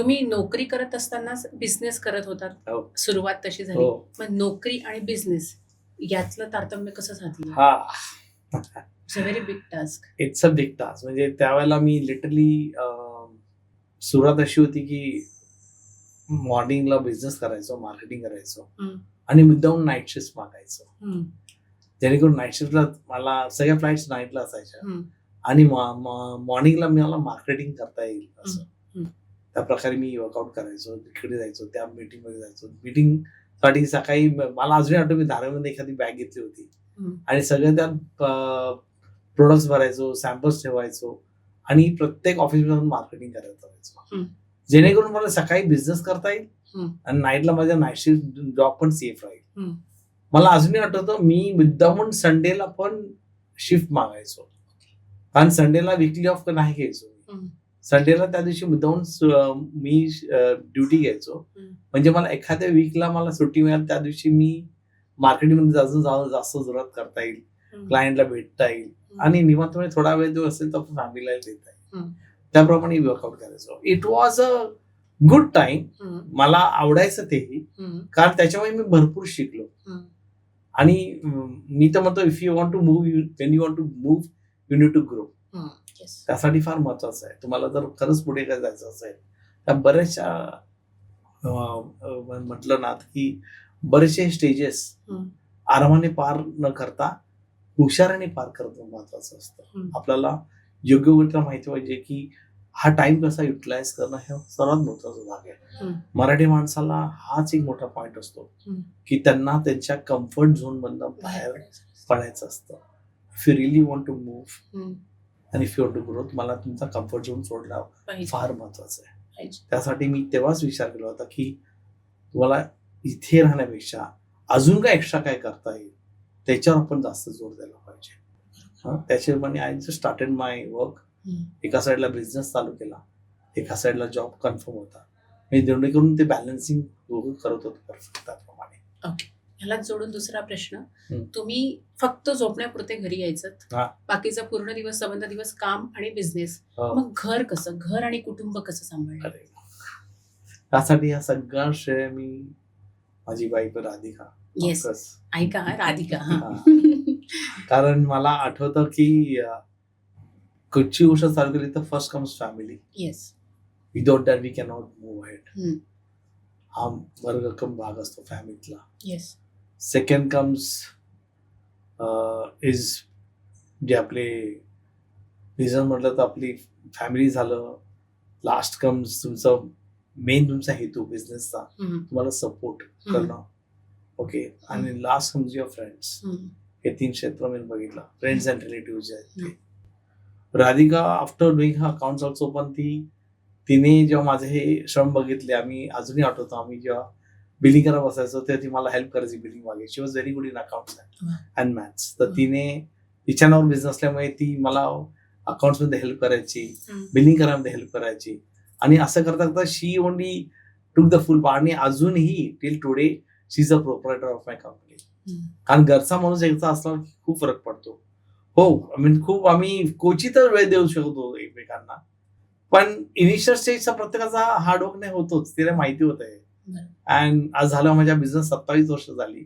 तुम्ही नोकरी करत असतानाच बिझनेस करत होतात. हो. सुरुवात तशी झाली. हो. मग नोकरी आणि बिझनेस यातलं तारतम्य कसं साधलं? हा. It's a very big task it's a big task म्हणजे त्यावेळेला मी लिटरली सुरुवात अशी होती की मॉर्निंगला बिझनेस करायचो मार्केटिंग करायचो. हम्म. आणि मुद्दाहून नाईट शिफ्ट मागायचो. जेणेकरून नाईट शिफ्टला मला सगळ्या फ्लाईट्स नाईटला असायच्या. आणि मॉर्निंगला मला मार्केटिंग करता येईल असं. त्या प्रकारे मी वर्कआउट करायचो तिकडे जायचो त्या मीटिंगमध्ये जायचो मीटिंगसाठी सकाळी मला अजूनही आठवतं मी धारामध्ये एखादी बॅग घेतली होती. आणि सगळं त्यात प्रोडक्ट्स भरायचो सॅम्पल्स ठेवायचो आणि प्रत्येक ऑफिस जाऊन मार्केटिंग करायचं हम्म. व्हायचो जेणेकरून मला सकाळी बिझनेस करता येईल. आणि नाईटला माझ्या नाईट शिफ्ट जॉब पण सेफ राहील. मला अजूनही आठवतं मी मुद्दामून संडेला पण शिफ्ट मागायचो कारण संडेला विकली ऑफ नाही घ्यायचो. संडेला त्या दिवशी मुद्दामून सु- मी ड्युटी घ्यायचो. म्हणजे मला एखाद्या वीकला मला सुट्टी मिळाली त्या दिवशी मी मार्केटिंगमध्ये अजून जास्त जोरात करता येईल. क्लायंटला भेटता येईल. आणि निवांतपणे थोडा वेळ जो असेल तो फॅमिलीला देता येईल. त्याप्रमाणे वर्कआउट करायचो. It was a good time मला आवडायचं तेही कारण त्याच्यामुळे मी भरपूर शिकलो. आणि मी तर म्हणतो if you want to move when you want to move you need to grow त्यासाठी फार महत्वाचं आहे तुम्हाला जर खरंच पुढे काय जायचं असेल तर बऱ्याचशा म्हटलं ना की बरेचसे स्टेजेस. आरामाने पार न करता हुशाराने पार करणं महत्वाचं असतं. आपल्याला योग्य गोष्टीला माहिती पाहिजे की हा टाइम कसा युटिलाइज करणं हे सर्वात महत्त्वाचा भाग आहे. मराठी माणसाला हाच एक मोठा पॉइंट असतो. की त्यांना त्यांच्या कम्फर्ट झोन मधनं बाहेर पडायचं असतं if you really want to move आणि if you want to grow तुम्हाला तुमचा कम्फर्ट झोन सोडणं फार महत्वाचं आहे. त्यासाठी मी तेव्हाच विचार केला होता की तुम्हाला इथे राहण्यापेक्षा अजून काय एक्स्ट्रा काय करता येईल त्याच्यावर आपण जास्त जोर द्यायला पाहिजे. त्याच्याप्रमाणे I just started my work एका साईडला बिझनेस चालू केला एका साईडला जॉब कन्फर्म होता. मी जेणेकरून ते बॅलन्सिंग करत होतो परफेक्ट त्याप्रमाणे. ह्याला जोडून दुसरा प्रश्न. तुम्ही फक्त झोपण्यापुरते घरी यायचं हा. बाकीचा पूर्ण दिवस संबंध दिवस काम आणि बिझनेस हो. मग घर कसं? घर आणि कुटुंब कसं सांभाळलं अरे त्यासाठी हा सगळा श्रेय मी माझी बाईक राधिका. येस. ऐका हा, राधिका हा. कारण मला आठवतं की कुठची गोष्ट चालू केली तर first comes family yes without that we cannot move ahead hmm. हा वर्गकम भाग असतो फॅमिलीतला येस सेकंड कम्स इज जे आपले रिझन म्हटलं तर आपली फॅमिली झालं. लास्ट कम्स तुमचं मेन तुमचा हेतू बिझनेसचा तुम्हाला सपोर्ट करणं. ओके आणि लास्ट कम्स युअर फ्रेंड्स हे तीन क्षेत्र मी बघितलं. फ्रेंड्स अँड रिलेटिव्ह जे आहेत ते. राधिका आफ्टर डुईंग हा अकाउंट ऑल्सो पण ती तिने जेव्हा माझे हे श्रम बघितले आम्ही अजूनही आठवतो आम्ही जेव्हा बिलिंग करत बसायचो तेव्हा ती मला हेल्प करायची बिलिंग मागे. She was very good in accounts वा. अँड मॅथ्स तर. तिने तिच्या नावावर बिझनेस असल्यामुळे ती मला अकाउंट्समध्ये हेल्प करायची बिलिंग करायमध्ये हेल्प करायची. आणि असं करता करता she only took the full आणि अजूनही till today she is a proprietor of my company कारण घरचा माणूस एकचा असला की खूप फरक पडतो. हो आय मीन खूप आम्ही क्वचितच वेळ देऊ शकतो एकमेकांना. पण इनिशियल स्टेजचा प्रत्येकाचा हार्डवर्क नाही होतोच तिला माहिती होत आहे. अँड आज झालं माझ्या बिझनेस सत्तावीस वर्ष झाली.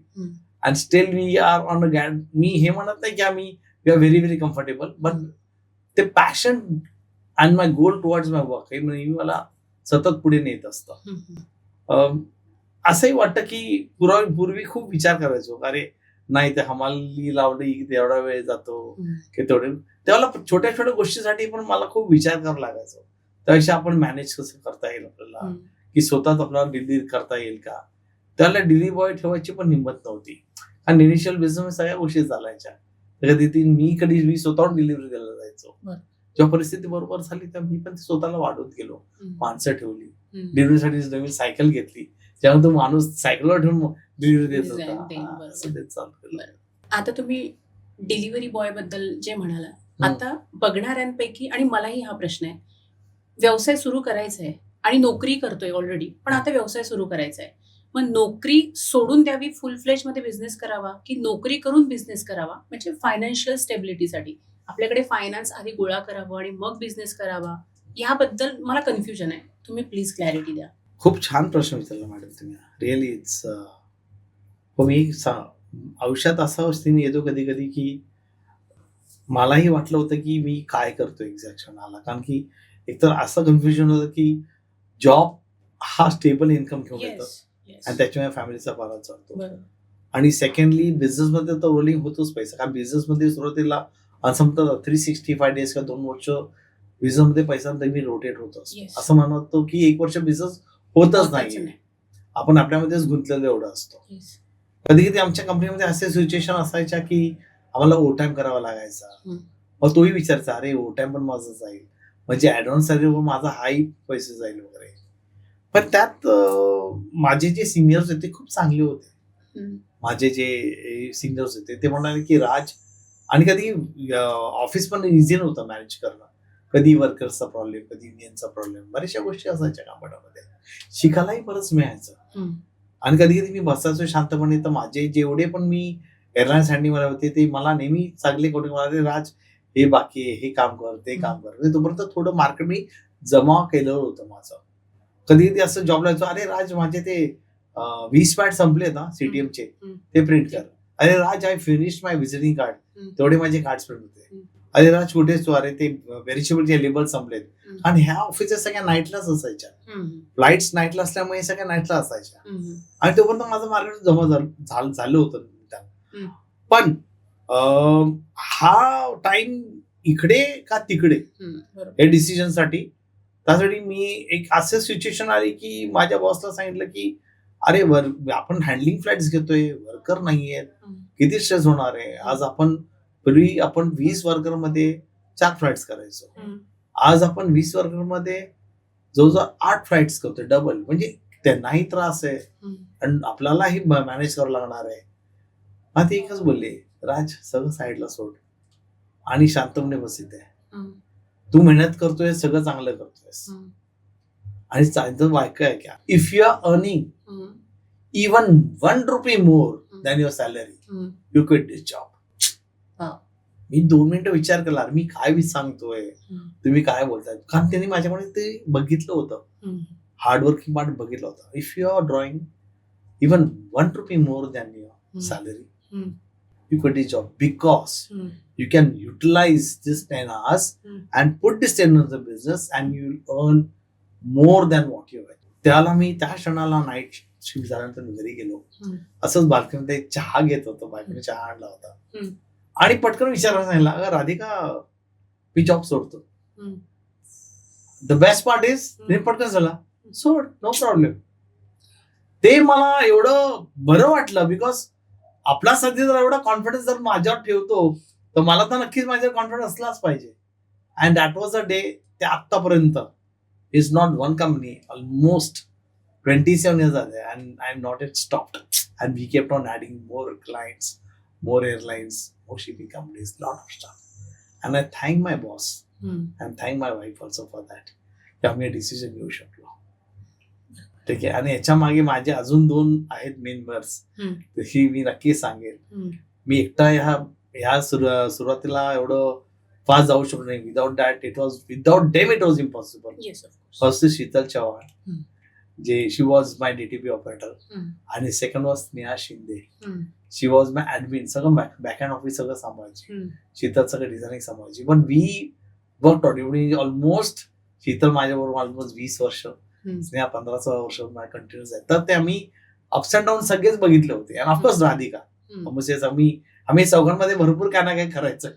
And still we are on a gad मी हे म्हणत नाही की आम्ही we are very very comfortable but ते passion and my goal towards my work हे नेहमी मला सतत पुढे नेत असतं. असंही वाटतं की पुरा पूर्वी खूप विचार करायचो. अरे नाही ते हमाली लावली तेवढा वेळ जातो की तेवढे. तेव्हा छोट्या छोट्या गोष्टीसाठी पण मला खूप विचार करावा लागायचो. त्यापेक्षा आपण मॅनेज कसं करता येईल आपल्याला? की स्वतःच आपल्याला डिलिव्हरी करता येईल का? त्याला डिलिव्हरी बॉय ठेवायची पण हिंमत नव्हती. आणि इनिशियल बिझनेस सगळ्या गोष्टी चालायच्या कधी ती मी कधी मी स्वतःहून डिलिव्हरी द्यायला जायचो. जेव्हा परिस्थिती बरोबर झाली तर मी पण ती स्वतःला वाढवत गेलो. माणसं ठेवली. डिलिव्हरीसाठी नवीन सायकल घेतली. त्यामुळे तो माणूस सायकलवर ठेवून डिलिव्हरी देत होता. आता तुम्ही डिलिव्हरी बॉयबद्दल जे म्हणाला आता बघणाऱ्यांपैकी आणि मलाही हा प्रश्न आहे व्यवसाय सुरू करायचा आहे आणि नोकरी करतोय ऑलरेडी पण आता व्यवसाय सुरू करायचा आहे मग नोकरी सोडून द्यावी फुल फ्लेजमध्ये बिझनेस करावा की नोकरी करून बिझनेस करावा? म्हणजे फायनान्शियल स्टेबिलिटीसाठी आपल्याकडे फायनान्स आधी गोळा करावा आणि मग बिझनेस करावा याबद्दल मला कन्फ्युजन आहे. तुम्ही प्लीज क्लॅरिटी द्या. खूप छान प्रश्न विचारला मॅडम तुम्ही. रिअली इट्स uh, हो मी आयुष्यात असा स्थिती येतो कधी कधी की मलाही वाटलं होतं की मी काय करतो एक्झॅक्शन आला कारण की एकतर असं कन्फ्युजन होतं की जॉब हा स्टेबल इन्कम घेऊन येतो. आणि त्याच्यामुळे फॅमिलीचा फारच चालतो. आणि सेकंडली बिझनेसमध्ये तर रोलिंग होतोच पैसा. कारण बिझनेसमध्ये सुरुवातीला असं म्हणतात थ्री सिक्स्टी फाय डेज किंवा दोन वर्ष बिझनेसमध्ये पैसा नेहमी रोटेट होत असतो. असं म्हणतो की एक वर्ष बिझनेस होतच नाही. आपण आपल्यामध्येच गुंतलेलो एवढं असतो. कधी कधी आमच्या कंपनीमध्ये असे सिच्युएशन असायच्या की आम्हाला ओव्हर टाइम करावा लागायचा. मग तोही विचारचा अरे ओव्हर टाइम पण माझं जाईल. म्हणजे ऍडव्हान्स सॅलरीवर माझा हाही पैसे जाईल वगैरे. पण त्यात माझे जे सिनियर्स होते खूप चांगले होते. माझे जे सिनियर्स होते ते म्हणाले की राज आणि कधी ऑफिस पण इझी नव्हतं मॅनेज करणं. कधी वर्कर्सचा प्रॉब्लेम कधी युनियनचा प्रॉब्लेम बऱ्याचशा गोष्टी असायच्या कामामध्ये. शिकायलाही बरंच मिळायचं. आणि कधी कधी मी बसायचो शांतपणे तर माझे जेवढे पण मी एअरलाईन्स हँडलिंग होते ते मला नेहमी चांगले कोणी म्हणाले राज हे बाकी हे काम कर ते काम कर म्हणजे तोपर्यंत थोडं मार्केट मी जमा केलं होतं माझं कधी कधी असं जॉबला यायचो अरे राज माझे ते वीस पॅड संपले ना सीटीएमचे. ते प्रिंट कर अरे Raj I finish my visiting card. तेवढे माझे कार्ड प्रिंट होते. अरे राज कुठेच तू अरे ते व्हेरिशेबलचे लेबल संपलेत. आणि ह्या ऑफिसेस सगळ्या नाईटलाच असायच्या हम्म. फ्लाईट्स नाईटला असल्यामुळे सगळ्या नाईटला असायच्या. आणि तोपर्यंत माझं मार्केट जमा झालं होतं. पण हा टाइम इकडे का तिकडे? हे डिसिजनसाठी. त्यासाठी मी एक असं सिच्युएशन आली की माझ्या बॉसला सांगितलं की अरे वर आपण हँडलिंग फ्लाईट्स घेतोय वर्कर नाहीये हम्म. किती स्ट्रेस होणार आहे? आज आपण पूर्वी आपण वीस वर्करमध्ये चार फ्लाईट्स करायचो. आज आपण वीस वर्करमध्ये जवळजवळ आठ फ्लाईट्स करतोय डबल म्हणजे त्यांनाही त्रास आहे. आणि आपल्यालाही मॅनेज करावं लागणार आहे. हा ते एकच बोलले राज सगळं साईडला सोड आणि शांतपणे बसित आहे. तू मेहनत करतोय सगळं चांगलं करतोयस. आणि चांगलं वाक्य आहे क्या if you are earning. Even one rupee more than your salary. You quit this job. मी दोन मिनिटं विचार केला मी काय सांगतोय. तुम्ही काय बोलताय कारण त्यांनी माझ्याकडे ते बघितलं होतं. हार्डवर्किंग पार्ट बघितलं होतं if you are drawing even one rupee more than your salary. You quit this job because हम्म. you can utilize this 10 hours Hmm. and put this 10 in the business and you'll earn more than what you earn. त्याला मी त्या क्षणाला night shift झाल्यानंतर मी घरी गेलो हम्म. असंच बाल्कनीमध्ये चहा घेत होतो बायकोने चहा आणला होता हम्म. आणि पटकन विचारायला सांगितलं अगं राधिका मी जॉब सोडतो. The best part is. मी पटकन झाला सोड नो प्रॉब्लेम ते मला एवढं बरं वाटलं बिकॉज आपला सध्या जर एवढा कॉन्फिडन्स जर माझ्यावर ठेवतो तर मला तर नक्कीच माझ्यावर कॉन्फिडन्स असलाच पाहिजे. And that was a day ते आत्तापर्यंत. Is not one company almost twenty seven years झाले and I am not it stop and we kept on adding more clients more airlines more shipping companies lot of staff and I thank my boss hmm. And thank my wife also for that की आम्ही decision घेऊ शकलो ठीक आहे आणि याच्या मागे माझे अजून दोन आहेत मेंबर्स. ही मी नक्की सांगेन हम्म. मी एकटा ह्या ह्या सुरु- सुरुवातीला एवढं फास्ट जाऊ शकलो नाही without that it was without them it was impossible. First Sheetal Chavan. जे she was my DTP operator. आणि second was Sneha Shinde. She was my admin सगळं बॅक हँड ऑफिस सगळं सांभाळायची. शीतल सगळं डिझायनिंग सांभाळायची पण वी वर्क एवढी almost Sheetal माझ्याबरोबर ऑलमोस्ट वीस वर्ष. स्नेहा पंधरा सोळा वर्ष कंटिन्युअस आहे. तर ते आम्ही अप्स अँड डाऊन सगळेच बघितले होते. आणि ऑफकोर्स राधिका. आम्ही आम्ही चौघांमध्ये भरपूर काय ना काय करायचं.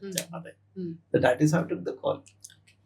तर that is how to the call